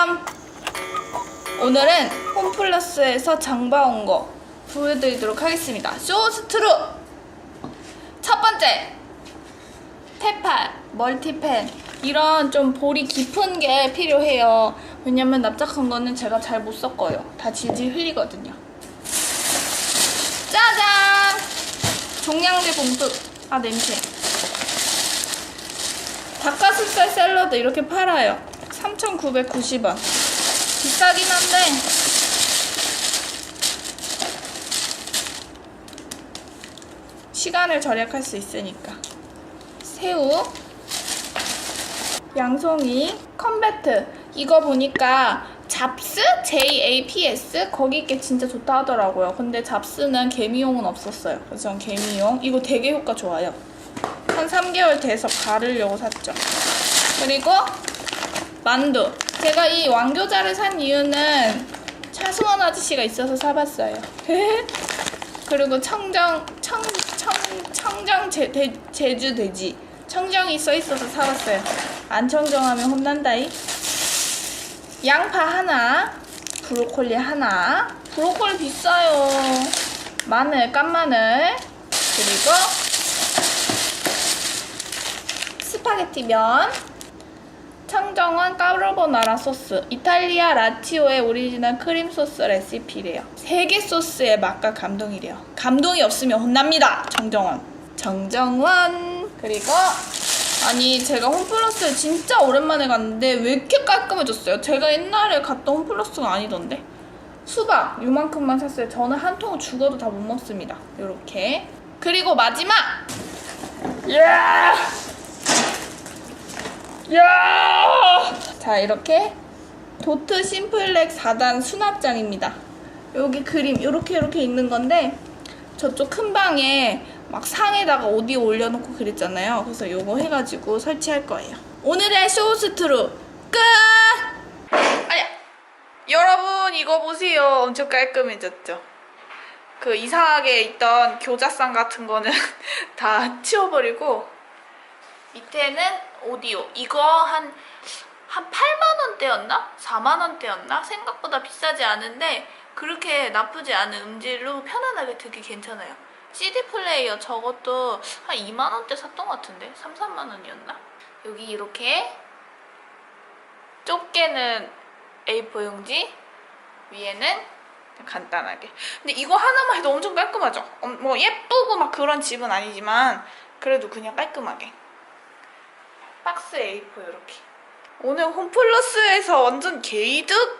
짜잔! 오늘은 홈플러스에서 장 봐온 거 보여드리도록 하겠습니다. 쇼스트루! 첫 번째! 테팔, 멀티펜 이런 좀 볼이 깊은 게 필요해요. 왜냐면 납작한 거는 제가 잘 못 섞어요. 다 질질 흘리거든요. 짜잔! 종량제 봉투. 아 냄새. 닭가슴살 샐러드 이렇게 팔아요. 3,990원. 비싸긴 한데 시간을 절약할 수 있으니까. 새우, 양송이, 컴배트. 이거 보니까 잡스? JAPS? 거기 게 진짜 좋다 하더라고요. 근데 잡스는 개미용은 없었어요. 그래서 전 개미용. 이거 되게 효과 좋아요. 한 3개월 돼서 바르려고 샀죠. 그리고 만두. 제가 이 왕교자를 산 이유는 차수원 아저씨가 있어서 사봤어요. 그리고 청정 청, 청, 청정 제, 대, 제주 돼지 청정이 써 있어서 사봤어요. 안 청정하면 혼난다이. 양파 하나, 브로콜리 하나. 브로콜리 비싸요. 마늘, 깐마늘. 그리고 스파게티 면. 청정원 까르보나라 소스. 이탈리아 라치오의 오리지널 크림 소스 레시피래요. 세개 소스의 맛과 감동이래요. 감동이 없으면 혼납니다. 정정원. 정정원. 그리고 아니 제가 홈플러스 진짜 오랜만에 갔는데 왜 이렇게 깔끔해졌어요? 제가 옛날에 갔던 홈플러스가 아니던데. 수박 요만큼만 샀어요. 저는 한 통을 죽어도 다 못 먹습니다. 요렇게. 그리고 마지막. 야! 야! 자, 이렇게 도트 심플렉 4단 수납장입니다. 여기 그림 이렇게 이렇게 있는 건데 저쪽 큰 방에 막 상에다가 오디오 올려놓고 그랬잖아요. 그래서 요거 해가지고 설치할 거예요. 오늘의 쇼스트루 끝! 아야! 여러분 이거 보세요. 엄청 깔끔해졌죠? 그 이상하게 있던 교자상 같은 거는 다 치워버리고 밑에는 오디오. 이거 한, 한 8만원대였나? 4만원대였나? 생각보다 비싸지 않은데, 그렇게 나쁘지 않은 음질로 편안하게 듣기 괜찮아요. CD 플레이어 저것도 한 2만원대 샀던 것 같은데? 3, 4만원이었나? 여기 이렇게 좁게는 A4 용지, 위에는 간단하게. 근데 이거 하나만 해도 엄청 깔끔하죠? 어, 뭐 예쁘고 막 그런 집은 아니지만, 그래도 그냥 깔끔하게. 박스 A4 이렇게. 오늘 홈플러스에서 완전 개이득